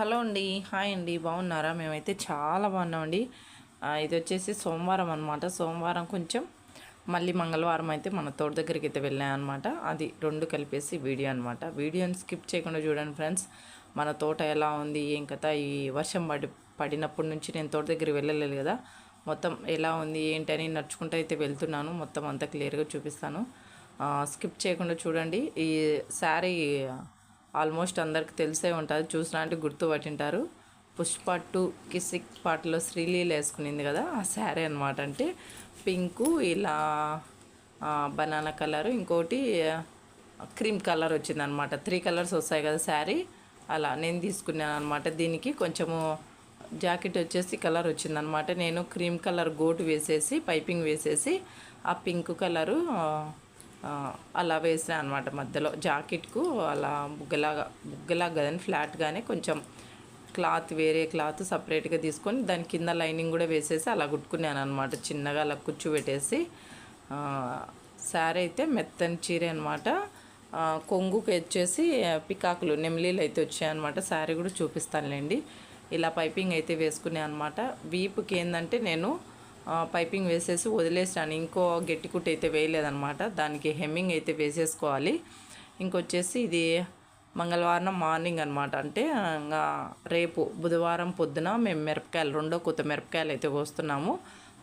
Hello అండి. Hi అండి. బాగున్నారా? మేమైతే చాలా బాగున్నామండి. ఇది వచ్చేసి సోమవారం అనమాట సోమవారం కొంచెం మళ్ళీ మంగళవారం అయితే మన తోట దగ్గరికి అయితే వెళ్ళాం అనమాట అది రెండు కలిపేసి వీడియో అనమాట వీడియోని స్కిప్ చేయకుండా చూడండి ఫ్రెండ్స్. మన తోట ఎలా ఉంది? ఏం కథ? ఈ వర్షం పడి పడినప్పటి నుంచి నేను తోట దగ్గరికి వెళ్ళలేదు కదా. మొత్తం ఎలా ఉంది? ఏంటని నడుచుకుంటూ అయితే వెళ్తున్నాను. మొత్తం అంతా క్లియర్గా చూపిస్తాను. స్కిప్ చేయకుండా చూడండి. ఈ శారీ ఆల్మోస్ట్ అందరికి తెలిసే ఉంటుంది. చూసినా అంటే గుర్తు పట్టింటారు. పుష్ప టూ కిసిక్ పాటలో శ్రీలీల వేసుకునింది కదా ఆ శారీ అనమాట అంటే పింకు ఇలా బనానా కలర్. ఇంకోటి క్రీమ్ కలర్ వచ్చింది అనమాట త్రీ కలర్స్ వస్తాయి కదా శారీ. అలా నేను తీసుకున్నాను అనమాట దీనికి కొంచెము జాకెట్ వచ్చేసి కలర్ వచ్చిందనమాట నేను క్రీమ్ కలర్ గోటు వేసేసి పైపింగ్ వేసేసి ఆ పింక్ కలరు అలా వేసాను అనమాట మధ్యలో. జాకెట్కు అలా బుగ్గలాగా బుగ్గలాగా కదని ఫ్లాట్గానే కొంచెం క్లాత్ వేరే క్లాత్ సపరేట్గా తీసుకొని దాని కింద లైనింగ్ కూడా వేసేసి అలా కుట్టుకున్నాను అనమాట చిన్నగా అలా కూర్చోబెట్టేసి శారీ అయితే మెత్తని చీర అనమాట కొంగుకి వచ్చేసి పికాకులు నెమిలీలు అయితే వచ్చాయన్నమాట శారీ కూడా చూపిస్తానులేండి. ఇలా పైపింగ్ అయితే వేసుకున్నాను అనమాట వీపుకి ఏంటంటే నేను పైపింగ్ వేసేసి వదిలేసాను. ఇంకో గట్టి కుట్టు అయితే వేయలేదనమాట దానికి హెమ్మింగ్ అయితే వేసేసుకోవాలి. ఇంకొచ్చేసి ఇది మంగళవారం మార్నింగ్ అనమాట అంటే ఇంకా రేపు బుధవారం పొద్దున మేము మిరపకాయలు రెండో కొత్త మిరపకాయలు అయితే కోస్తున్నాము.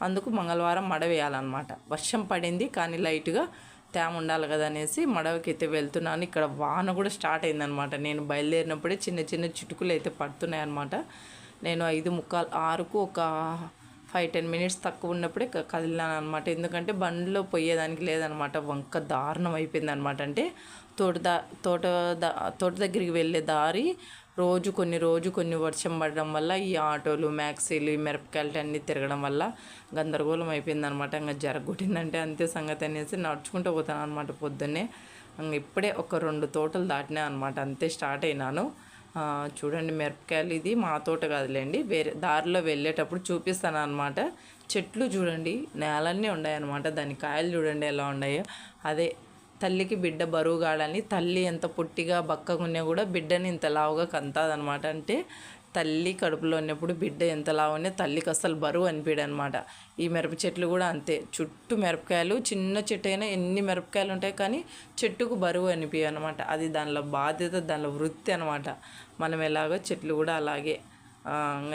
అందుకు మంగళవారం మడ వేయాలన్నమాట. వర్షం పడింది కానీ లైట్గా తేమ ఉండాలి కదా అనేసి మడవకి అయితే వెళ్తున్నాను. ఇక్కడ వాన కూడా స్టార్ట్ అయిందనమాట నేను బయలుదేరినప్పుడే చిన్న చిన్న చిటుకులు అయితే పడుతున్నాయి అనమాట నేను ఐదు ముక్కాలు ఆరుకు ఒక ఫైవ్ టెన్ మినిట్స్ తక్కువ ఉన్నప్పుడే కదిలినాను అనమాట ఎందుకంటే బండిలో పోయేదానికి లేదనమాట వంక దారుణం అయిపోయింది అనమాట అంటే తోట దా తోట దా తోట దగ్గరికి వెళ్ళే దారి రోజు కొన్ని రోజు కొన్ని వర్షం పడడం వల్ల ఈ ఆటోలు మ్యాక్సీలు ఈ మిరపకాయలు అన్నీ తిరగడం వల్ల గందరగోళం అయిపోయింది అనమాట ఇంకా జరగొట్టిందంటే అంతే సంగతి అనేసి నడుచుకుంటూ పోతాను అనమాట పొద్దున్నే. ఇంక ఇప్పుడే ఒక రెండు తోటలు దాటినా అనమాట అంతే స్టార్ట్ అయినాను. చూడండి మిరపకాయలు ఇది మా తోట కాదులేండి. వేరే దారిలో వెళ్ళేటప్పుడు చూపిస్తాను అనమాట చెట్లు చూడండి నేలన్నీ ఉన్నాయన్నమాట. దాని కాయలు చూడండి ఎలా ఉన్నాయో. అదే తల్లికి బిడ్డ బరువు కాడని తల్లి ఎంత పొట్టిగా బక్కగున్నా కూడా బిడ్డని ఇంత లావుగా కంతాదనమాట అంటే తల్లి కడుపులో ఉన్నప్పుడు బిడ్డ ఎంత లావునే తల్లికి అసలు బరువు అనిపించదు అనమాట ఈ మిరప చెట్లు కూడా అంతే. చుట్టూ మిరపకాయలు చిన్న చెట్టు అయినా ఎన్ని మిరపకాయలు ఉంటాయి కానీ చెట్టుకు బరువు అనిపించవు అనమాట అది దానిలో బాధ్యత దానిలో వృత్తి అనమాట మనం ఎలాగో చెట్లు కూడా అలాగే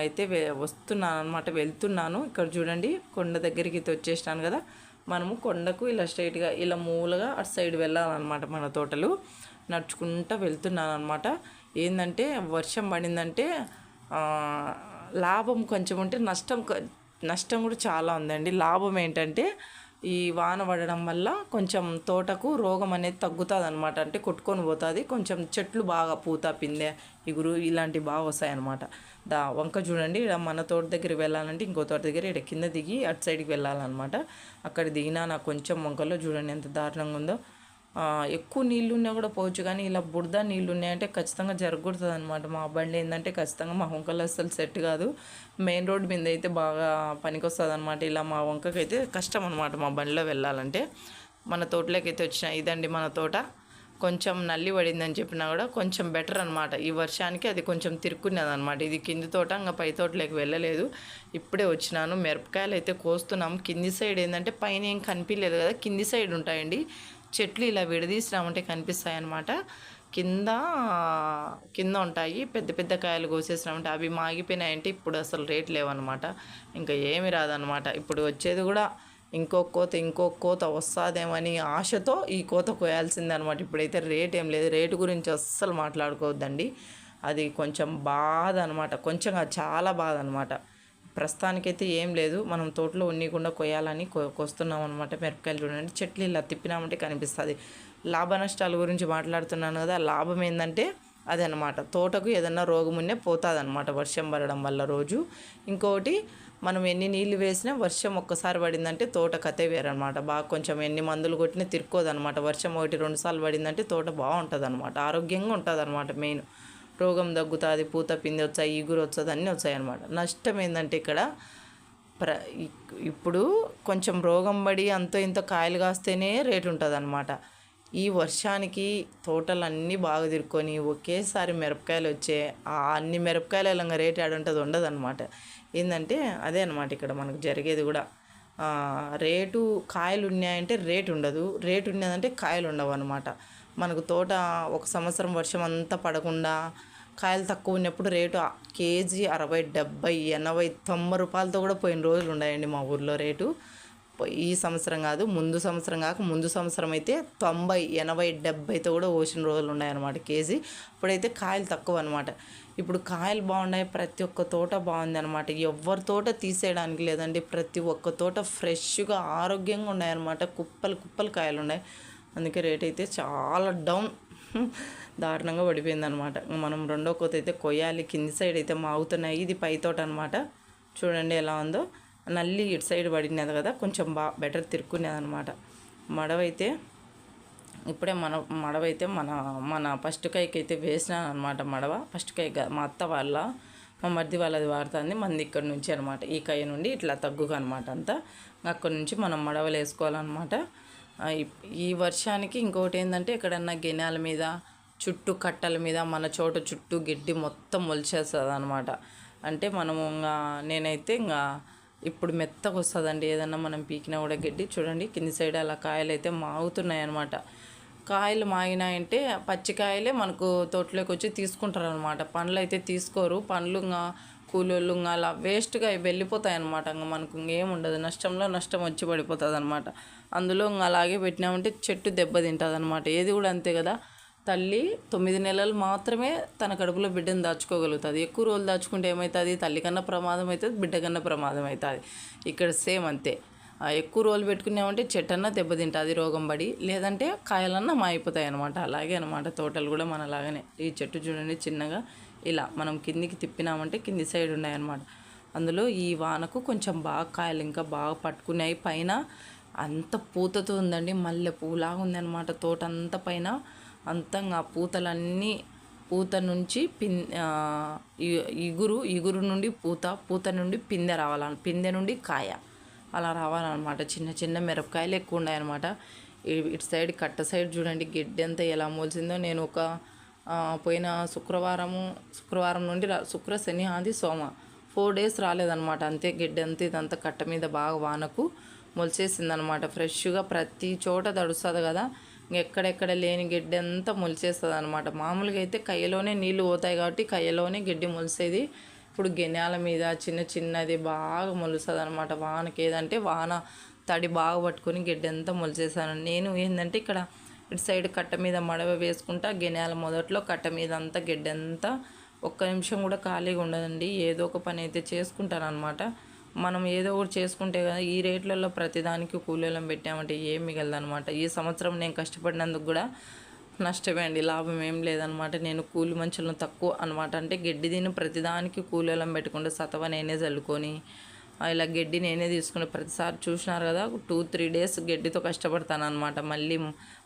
అయితే వస్తున్నాను అనమాట వెళ్తున్నాను. ఇక్కడ చూడండి కొండ దగ్గరికి అయితే వచ్చేసినాను కదా. మనము కొండకు ఇలా స్ట్రైట్గా ఇలా మూలగా అటు సైడ్ వెళ్ళాలన్నమాట మన తోటలు. నడుచుకుంటూ వెళ్తున్నాను అనమాట ఏంటంటే వర్షం పడిందంటే లాభం కొంచెం ఉంటే నష్టం నష్టం కూడా చాలా ఉందండి. లాభం ఏంటంటే ఈ వాన పడడం వల్ల కొంచెం తోటకు రోగం అనేది తగ్గుతుంది అనమాట అంటే కొట్టుకొని పోతుంది. కొంచెం చెట్లు బాగా పూత పిందె ఇగురు ఇలాంటివి బాగా వస్తాయి అనమాట దా వంక చూడండి. ఇక్కడ మన తోట దగ్గర వెళ్ళాలంటే ఇంకో తోట దగ్గర ఇక్కడ కింద దిగి అటు సైడ్కి వెళ్ళాలన్నమాట. అక్కడ దిగినా నాకు కొంచెం వంకలో చూడండి ఎంత దారుణంగా ఉందో. ఎక్కువ నీళ్ళు ఉన్నా కూడా పోవచ్చు కానీ ఇలా బురద నీళ్ళు ఉన్నాయంటే ఖచ్చితంగా జరగకూడదు అనమాట మా బండి ఏంటంటే ఖచ్చితంగా మా వంకలు అసలు సెట్ కాదు. మెయిన్ రోడ్ మీద అయితే బాగా పనికొస్తుంది అనమాట ఇలా మా వంకకైతే కష్టం అనమాట మా బండిలో వెళ్ళాలంటే. మన తోటలోకి అయితే వచ్చిన ఇదండి మన తోట. కొంచెం నల్లి పడిందని చెప్పినా కూడా కొంచెం బెటర్ అనమాట ఈ వర్షానికి అది కొంచెం తిరుక్కున్నది అనమాట ఇది కింది తోట ఇంకా పై తోటలోకి వెళ్ళలేదు. ఇప్పుడే వచ్చినాను. మిరపకాయలు అయితే కోస్తున్నాం కింది సైడ్ ఏంటంటే పైన ఏం కనిపించలేదు కదా కింది సైడ్ ఉంటాయండి. చెట్లు ఇలా విడదీసినామంటే కనిపిస్తాయి అన్నమాట కింద కింద ఉంటాయి. పెద్ద పెద్ద కాయలు కోసేసినామంటే అవి మాగిపోయినాయంటే ఇప్పుడు అసలు రేట్ లేవన్నమాట. ఇంకా ఏమి రాదనమాట ఇప్పుడు వచ్చేది కూడా ఇంకో కోత ఇంకో కోత వస్తుందేమని ఆశతో ఈ కోత కోయాల్సిందే అనమాట ఇప్పుడైతే రేట్ ఏం లేదు. రేటు గురించి అస్సలు మాట్లాడుకోవద్దండి. అది కొంచెం బాధ అనమాట కొంచెం చాలా బాధ అనమాట ప్రస్తుతానికైతే ఏం లేదు. మనం తోటలో ఉన్నీకుండా కొయ్యాలని కోస్తున్నాం కొస్తున్నాం అనమాట మిరపకాయలు చూడండి. చెట్లు ఇలా తిప్పినామంటే కనిపిస్తుంది. లాభ నష్టాల గురించి మాట్లాడుతున్నాను కదా లాభం ఏంటంటే అదనమాట తోటకు ఏదన్నా రోగం ఉన్నే పోతుంది అనమాట వర్షం పడడం వల్ల రోజు. ఇంకొకటి మనం ఎన్ని నీళ్ళు వేసినా వర్షం ఒక్కసారి పడిందంటే తోట కథే వేరనమాట బాగా కొంచెం ఎన్ని మందులు కొట్టినా తిరుక్కోదనమాట వర్షం ఒకటి రెండు సార్లు పడిందంటే తోట బాగుంటుంది అనమాట ఆరోగ్యంగా ఉంటుంది అనమాట మెయిన్. రోగం తగ్గుతుంది పూత పిండి వచ్చాయి ఈగురు వచ్చదు అన్నీ వచ్చాయన్నమాట నష్టం ఏంటంటే ఇక్కడ ప్ర ఇప్పుడు కొంచెం రోగం పడి అంతో ఇంత కాయలు కాస్తేనే రేటు ఉంటుంది అనమాట ఈ వర్షానికి తోటలన్నీ బాగా తిరుక్కొని ఒకేసారి మిరపకాయలు వచ్చే ఆ అన్ని మిరపకాయలు ఇలా రేట్ ఆడుంటుంది ఉండదు అనమాట ఏంటంటే అదే అనమాట ఇక్కడ మనకు జరిగేది కూడా. రేటు కాయలు ఉన్నాయంటే రేటు ఉండదు. రేటు ఉన్నదంటే కాయలు ఉండవు అనమాట మనకు తోట ఒక సంవత్సరం వర్షం అంతా పడకుండా కాయలు తక్కువ ఉన్నప్పుడు రేటు కేజీ అరవై డెబ్బై ఎనభై తొంభై రూపాయలతో కూడా పోయిన రోజులు ఉన్నాయండి మా ఊర్లో రేటు. ఈ సంవత్సరం కాదు ముందు సంవత్సరం కాక ముందు సంవత్సరం అయితే తొంభై ఎనభై డెబ్బైతో కూడా పోసిన రోజులు ఉన్నాయన్నమాట కేజీ. ఇప్పుడైతే కాయలు తక్కువ అనమాట ఇప్పుడు కాయలు బాగున్నాయి ప్రతి ఒక్క తోట బాగుంది అనమాట ఎవరి తోట తీసేయడానికి లేదండి ప్రతి ఒక్క తోట ఫ్రెష్గా ఆరోగ్యంగా ఉన్నాయన్నమాట. కుప్పలు కుప్పలు కాయలు ఉన్నాయి. అందుకే రేట్ అయితే చాలా డౌన్. దారుణంగా పడిపోయింది అనమాట మనం రెండో కోత అయితే కొయ్యాలి కింది సైడ్ అయితే మాగుతున్నాయి. ఇది పై తోట అనమాట చూడండి ఎలా ఉందో. నల్లి ఇటు సైడ్ పడినది కదా కొంచెం బాగా బెటర్ తిరుక్కునేది అనమాట మడవైతే ఇప్పుడే మన మడవైతే మన మన ఫస్ట్ కాయకి అయితే వేసినాను అనమాట మడవ. ఫస్ట్ కాయ మా అత్త వాళ్ళ మా మరిది వాళ్ళది వాడుతుంది మంది ఇక్కడ నుంచి అనమాట ఈ కాయ నుండి ఇట్లా తగ్గుగా అనమాట అంతా అక్కడ నుంచి మనం మడవలు వేసుకోవాలన్నమాట. ఈ- వర్షానికి ఇంకోటి ఏంటంటే ఎక్కడన్నా గెనాల మీద చుట్టూ కట్టల మీద మన చోట చుట్టూ గడ్డి మొత్తం మొలిచేస్తుంది అనమాట అంటే మనము ఇంకా నేనైతే ఇంకా ఇప్పుడు మెత్తగా వస్తుందండి. ఏదన్నా మనం పీకినా కూడా గడ్డి చూడండి కింది సైడ్ అలా కాయలు అయితే మాగుతున్నాయి అనమాట కాయలు మాగినాయంటే పచ్చికాయలే మనకు తోటలోకి వచ్చి తీసుకుంటారు అనమాట పండ్లు అయితే తీసుకోరు. పండ్లు ఇంకా కూలోళ్ళు ఇంకా అలా వేస్ట్గా వెళ్ళిపోతాయి అనమాట ఇంకా మనకు ఇంకేం ఉండదు. నష్టంలో నష్టం వచ్చి పడిపోతుంది అనమాట అందులో ఇంకా అలాగే పెట్టినామంటే చెట్టు దెబ్బతింటుంది అనమాట ఏది కూడా అంతే కదా. తల్లి తొమ్మిది నెలలు మాత్రమే తన కడుపులో బిడ్డను దాచుకోగలుగుతుంది. ఎక్కువ రోజులు దాచుకుంటే ఏమవుతుంది తల్లి కన్నా ప్రమాదం అవుతుంది బిడ్డ కన్నా ప్రమాదం అవుతుంది ఇక్కడ సేమ్ అంతే. ఎక్కువ రోజులు పెట్టుకున్నామంటే చెట్టన్నా దెబ్బతింటుంది రోగం పడి. లేదంటే కాయలన్నా మాయిపోతాయి అనమాట అలాగే అనమాట తోటలు కూడా మన లాగానే ఈ చెట్టు చూడండి చిన్నగా. ఇలా మనం కిందికి తిప్పినామంటే కింది సైడ్ ఉన్నాయన్నమాట. అందులో ఈ వానకు కొంచెం బాగా కాయలు ఇంకా బాగా పట్టుకున్నాయి. పైన అంత పూతతో ఉందండి. మల్లె పూలాగా ఉందన్నమాట. తోట అంతా పైన అంతంగా పూతలన్నీ పూత నుంచి పిన్ ఇగురు ఇగురు నుండి పూత పూత నుండి పిందె రావాలని పిందె నుండి కాయ అలా రావాలన్నమాట. చిన్న చిన్న మిరపకాయలు ఎక్కువ ఉన్నాయన్నమాట. ఇటు సైడ్ కట్ట సైడ్ చూడండి. గడ్డి అంతా ఎలా మోల్చిందో నేను ఒక పోయిన శుక్రవారము శుక్రవారం నుండి రా- శుక్ర శని ఆది సోమ. Four days రాలేదన్నమాట. అంతే గిడ్డ అంతే ఇదంతా కట్ట మీద బాగా వానకు మొలిచేసిందనమాట ఫ్రెష్గా ప్రతి చోట తడుస్తుంది కదా. ఎక్కడెక్కడ లేని గడ్డి అంతా మొలిచేస్తుంది అనమాట మామూలుగా అయితే కయ్యలోనే నీళ్ళు పోతాయి కాబట్టి కయ్యలోనే గడ్డి మొలిసేది. ఇప్పుడు గెనాల మీద చిన్న చిన్నది బాగా మొలుస్తుంది అనమాట వానకి ఏదంటే వాన తడి బాగా పట్టుకొని గిడ్డంతా మొలిచేసాను నేను ఏంటంటే ఇక్కడ ఇటు సైడ్ కట్ట మీద మడవ వేసుకుంటా గెనాల మొదట్లో కట్ట మీద అంతా గడ్డి అంతా ఒక్క నిమిషం కూడా ఖాళీగా ఉండదండి. ఏదో ఒక పని అయితే చేసుకుంటాను అనమాట మనం ఏదో ఒకటి చేసుకుంటే కదా ఈ రేట్లలో ప్రతిదానికి కూలీలం పెట్టామంటే ఏం మిగలదనమాట ఈ సంవత్సరం నేను కష్టపడినందుకు కూడా నష్టమే అండి లాభం ఏం లేదనమాట నేను కూలి మంచులను తక్కువ అనమాట అంటే గడ్డి తిని ప్రతిదానికి కూలీలం పెట్టుకుంటే సతవ నేనే చల్లుకొని ఇలా గడ్డి నేనే తీసుకుని ప్రతిసారి చూసినారు కదా టూ త్రీ డేస్ గడ్డితో కష్టపడతాను అనమాట మళ్ళీ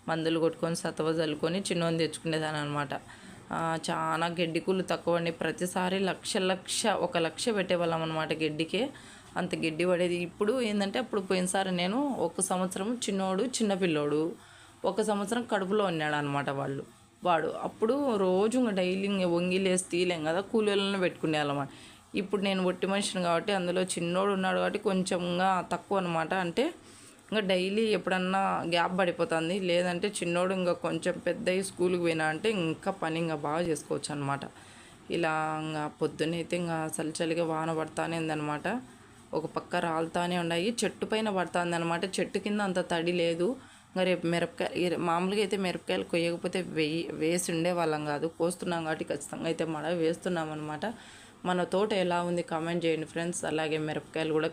మందులు కొట్టుకొని సతవ చల్లుకొని చిన్నోని తెచ్చుకునేదాన్ని అనమాట చాలా గడ్డి కూలు తక్కువ అండి ప్రతిసారి లక్ష లక్ష ఒక లక్ష పెట్టేవాళ్ళం అనమాట గడ్డికే. అంత గడ్డి పడేది. ఇప్పుడు ఏంటంటే అప్పుడు పోయినసారి నేను ఒక సంవత్సరం చిన్నోడు చిన్నపిల్లోడు ఒక సంవత్సరం కడుపులో ఉన్నాడు అనమాట వాళ్ళు. వాడు అప్పుడు రోజు ఇంకా డైలీ వంగిలేసి తీలేం కదా కూలీలను పెట్టుకునే వాళ్ళమాట ఇప్పుడు నేను ఒట్టి మనిషిని కాబట్టి అందులో చిన్నోడు ఉన్నాడు కాబట్టి కొంచెంగా తక్కువ అనమాట అంటే ఇంకా డైలీ ఎప్పుడన్నా గ్యాప్ పడిపోతుంది. లేదంటే చిన్నోడు ఇంకా కొంచెం పెద్ద స్కూల్కి పోయినా అంటే ఇంకా పని ఇంకా బాగా చేసుకోవచ్చు అనమాట ఇలా ఇంకా పొద్దున్నైతే ఇంకా చలిచలిగా వాన పడతానే ఉందన్నమాట. ఒక పక్క రాలుతానే ఉన్నాయి. చెట్టు పైన పడుతుంది అనమాట చెట్టు కింద అంత తడి లేదు. ఇంకా రేపు మిరపకాయ మామూలుగా అయితే మిరపకాయలు కొయ్యకపోతే వేయి వేసి ఉండే వాళ్ళం కాదు. కోస్తున్నాం కాబట్టి ఖచ్చితంగా అయితే మడ వేస్తున్నాం అనమాట మన తోట ఎలా ఉంది కామెంట్ చేయండి ఫ్రెండ్స్ అలాగే మిరపకాయలు కూడా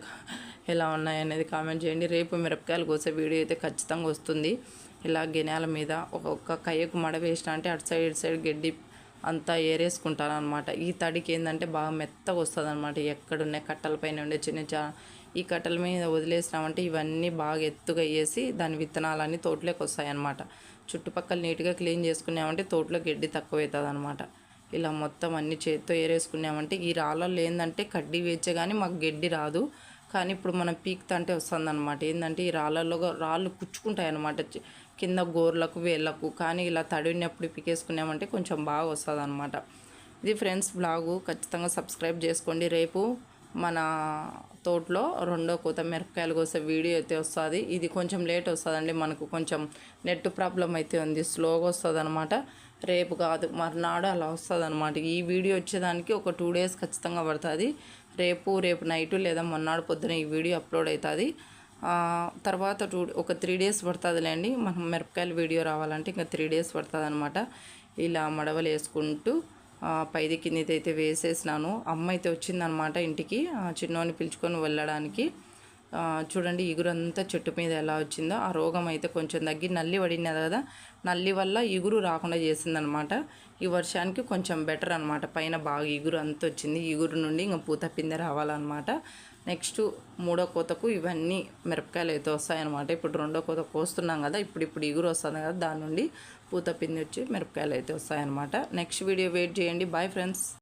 ఎలా ఉన్నాయి అనేది కామెంట్ చేయండి. రేపు మిరపకాయలు కోసే వీడియో అయితే ఖచ్చితంగా వస్తుంది. ఇలా గినాల మీద ఒక్కొక్క కయ్యకు మడ వేసిన అంటే అటు సైడ్ ఇటు సైడ్ గడ్డి అంతా ఏరేసుకుంటాను అనమాట ఈ తడికి ఏంటంటే బాగా మెత్తగా వస్తుంది అనమాట ఎక్కడున్న కట్టల పైన ఉండే చిన్న చిన్న ఈ కట్టల మీద వదిలేసినామంటే ఇవన్నీ బాగా ఎత్తుగా వేసి దాని విత్తనాలన్నీ తోటలోకి వస్తాయి అనమాట చుట్టుపక్కల నీట్గా క్లీన్ చేసుకున్నామంటే తోటలో గడ్డి తక్కువ అవుతుంది అనమాట ఇలా మొత్తం అన్ని చేతితో ఏరేసుకున్నామంటే ఈ రాళ్ళల్లో ఏంటంటే కడ్డీ వేచే కానీ మాకు గడ్డి రాదు. కానీ ఇప్పుడు మనం పీక్తంటే వస్తుంది అనమాట ఏంటంటే ఈ రాళ్ళల్లో రాళ్ళు కుచ్చుకుంటాయి అనమాట కింద గోర్లకు వేళ్ళకు. కానీ ఇలా తడినప్పుడు పీకేసుకున్నామంటే కొంచెం బాగా వస్తుంది అనమాట ఇది ఫ్రెండ్స్ బ్లాగు. ఖచ్చితంగా సబ్స్క్రైబ్ చేసుకోండి. రేపు మన తోటలో రెండో కోత మిరపకాయలు కోసే వీడియో అయితే వస్తుంది. ఇది కొంచెం లేట్ వస్తుందండి. మనకు కొంచెం నెట్ ప్రాబ్లం అయితే ఉంది. స్లోగా వస్తుంది అనమాట రేపు కాదు మర్నాడు అలా వస్తుంది అనమాట ఈ వీడియో వచ్చేదానికి ఒక టూ డేస్ ఖచ్చితంగా పడుతుంది. రేపు రేపు నైట్ లేదా మొన్నాడు పొద్దున ఈ వీడియో అప్లోడ్ అవుతుంది తర్వాత టూ ఒక త్రీ డేస్ పడుతుందిలేండి. మనం మిరపకాయల వీడియో రావాలంటే ఇంకా త్రీ డేస్ పడుతుంది అనమాట ఇలా మడవలు వేసుకుంటూ పైది కిందిది అయితే వేసేసినాను. అమ్మ అయితే వచ్చిందనమాట ఇంటికి చిన్నోని పిలుచుకొని వెళ్ళడానికి. చూడండి ఇగురంతా చెట్టు మీద ఎలా వచ్చిందో ఆ రోగం అయితే కొంచెం తగ్గి నల్లి పడినది కదా నల్లి వల్ల ఇగురు రాకుండా చేసిందనమాట. ఈ వర్షానికి కొంచెం బెటర్ అనమాట. పైన బాగా ఇగురు అంత వచ్చింది. ఇగురు నుండి ఇంకా పూత పిందె రావాలన్నమాట. నెక్స్ట్ మూడో కోతకు ఇవన్నీ మిరపకాయలు అయితే వస్తాయన్నమాట. ఇప్పుడు రెండో కోత కోస్తున్నాం కదా ఇప్పుడు ఇప్పుడు ఇగురు వస్తుంది కదా దాని నుండి పూత పిండి వచ్చి మిరపకాయలు అయితే వస్తాయన్నమాట. నెక్స్ట్ వీడియో వెయిట్ చేయండి. Bye friends